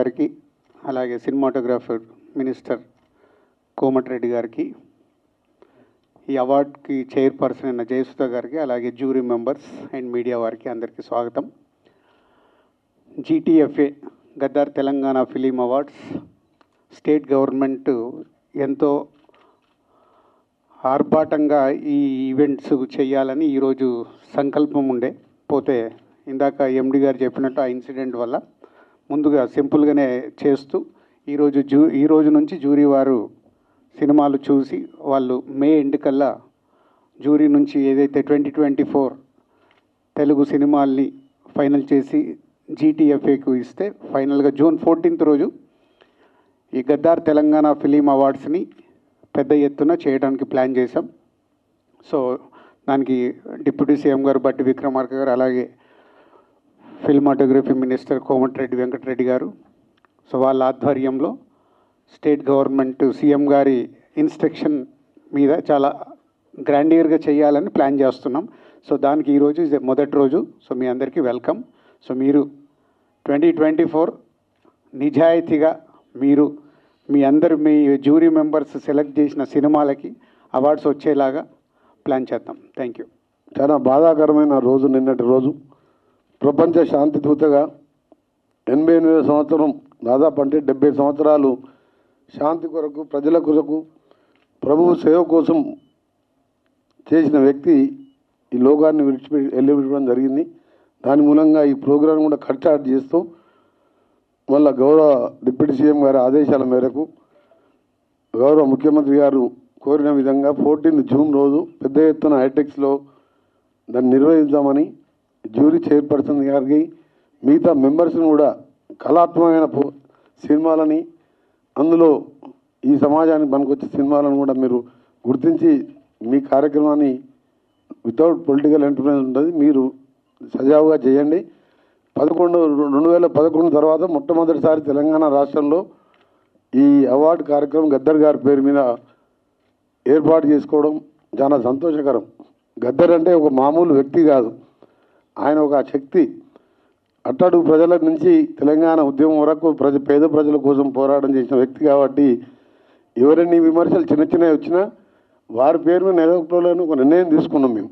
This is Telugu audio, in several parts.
గారికి అలాగే సినిమాటోగ్రాఫర్ మినిస్టర్ కోమటిరెడ్డి గారికి ఈ అవార్డ్కి చైర్పర్సన్ అయిన జయసుధ గారికి అలాగే జ్యూరీ మెంబర్స్ అండ్ మీడియా వారికి అందరికీ స్వాగతం. GTFA Gaddar Telangana film awards state government ఎంతో ఆర్భాటంగా ఈ ఈవెంట్స్ చేయాలని ఈరోజు సంకల్పం ఉండే. పోతే ఇందాక ఎండి గారు చెప్పినట్టు ఆ ఇన్సిడెంట్ వల్ల ముందుగా సింపుల్గానే చేస్తూ ఈరోజు జూ ఈ రోజు నుంచి జ్యూరీ వారు సినిమాలు చూసి వాళ్ళు మే ఎండ్ కల్లా జ్యూరీ నుంచి ఏదైతే ట్వంటీ ట్వంటీ ఫోర్ తెలుగు సినిమాల్ని ఫైనల్ చేసి జీటీఎఫ్ఏకు ఇస్తే ఫైనల్గా జూన్ ఫోర్టీన్త్ రోజు ఈ గద్దార్ తెలంగాణ ఫిలిం అవార్డ్స్ని పెద్ద ఎత్తున చేయడానికి ప్లాన్ చేశాం. సో దానికి డిప్యూటీ సీఎం గారు బట్టి విక్రమార్క గారు అలాగే ఫిల్మాటోగ్రఫీ మినిస్టర్ కోమటిరెడ్డి వెంకటరెడ్డి గారు. సో వాళ్ళ ఆధ్వర్యంలో స్టేట్ గవర్నమెంట్ సీఎం గారి ఇన్స్ట్రక్షన్ మీద చాలా గ్రాండియర్గా చేయాలని ప్లాన్ చేస్తున్నాం. సో దానికి ఈరోజు మొదటి రోజు. సో మీ అందరికీ వెల్కమ్. సో మీరు ట్వంటీ ట్వంటీ ఫోర్ నిజాయితీగా మీరు మీ అందరు మీ జ్యూరీ మెంబర్స్ సెలెక్ట్ చేసిన సినిమాలకి అవార్డ్స్ వచ్చేలాగా ప్లాన్ చేద్దాం. Thank you. చాలా బాధాకరమైన రోజు నిన్నటి రోజు. ప్రపంచ శాంతి దూతగా ఎనభై ఎనిమిది సంవత్సరం దాదాపు అంటే డెబ్బై సంవత్సరాలు శాంతి కొరకు ప్రజల కొరకు ప్రభువు సేవ కోసం చేసిన వ్యక్తి ఈ లోకాన్ని విడిచిపెట్టి వెళ్ళిపెట్టడం జరిగింది. దాని మూలంగా ఈ ప్రోగ్రాం కూడా కట్చాట్ చేస్తూ మళ్ళా గౌరవ డిప్యూటీ సీఎం గారి ఆదేశాల మేరకు గౌరవ ముఖ్యమంత్రి గారు కోరిన విధంగా ఫోర్టీన్ జూన్ రోజు పెద్ద ఎత్తున హైటెక్స్లో దాన్ని నిర్వహించామని జ్యూరీ చైర్పర్సన్ గారికి మిగతా మెంబర్స్ని కూడా కళాత్మకమైన సినిమాలని అందులో ఈ సమాజానికి పనికొచ్చే సినిమాలను కూడా మీరు గుర్తించి మీ కార్యక్రమాన్ని వితౌట్ పొలిటికల్ ఎంటర్ప్రైజ్ ఉంటుంది. మీరు సజావుగా చేయండి. పదకొండు రెండు వేల పదకొండు తర్వాత మొట్టమొదటిసారి తెలంగాణ రాష్ట్రంలో ఈ అవార్డు కార్యక్రమం గద్దర్ గారి పేరు మీద ఏర్పాటు చేసుకోవడం చాలా సంతోషకరం. గద్దర్ అంటే ఒక మామూలు వ్యక్తి కాదు. ఆయన ఒక శక్తి. అట్టడుగు ప్రజల నుంచి తెలంగాణ ఉద్యమం వరకు ప్రజ పేద ప్రజల కోసం పోరాటం చేసిన వ్యక్తి కాబట్టి ఎవరైనా విమర్శలు చిన్న చిన్నవి వచ్చినా వారి పేరు మీద నిలబెట్టుకోవాలని ఒక నిర్ణయం తీసుకున్నాం మేము.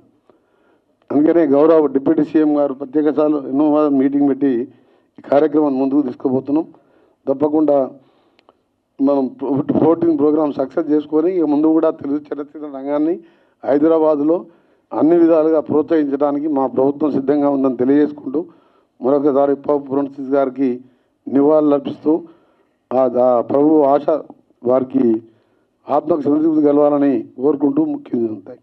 అందుకనే గౌరవ డిప్యూటీ సీఎం గారు ప్రత్యేక సార్లు ఎన్నో మీటింగ్ పెట్టి ఈ కార్యక్రమాన్ని ముందుకు తీసుకుపోతున్నాం. తప్పకుండా మనం ఫోర్టీన్ ప్రోగ్రామ్ సక్సెస్ చేసుకొని ఇక ముందు కూడా తెలుగు చరిత్ర రంగాన్ని హైదరాబాదులో అన్ని విధాలుగా ప్రోత్సహించడానికి మా ప్రభుత్వం సిద్ధంగా ఉందని తెలియజేసుకుంటూ మరొకసారి పప్పు ఫ్రాన్సిస్ గారికి నివాళులు అర్పిస్తూ ఆ ఆ ప్రభు ఆశ వారికి ఆత్మకు సంతృప్తి కలవాలని కోరుకుంటూ ముఖ్యంగా ఉంటాయి.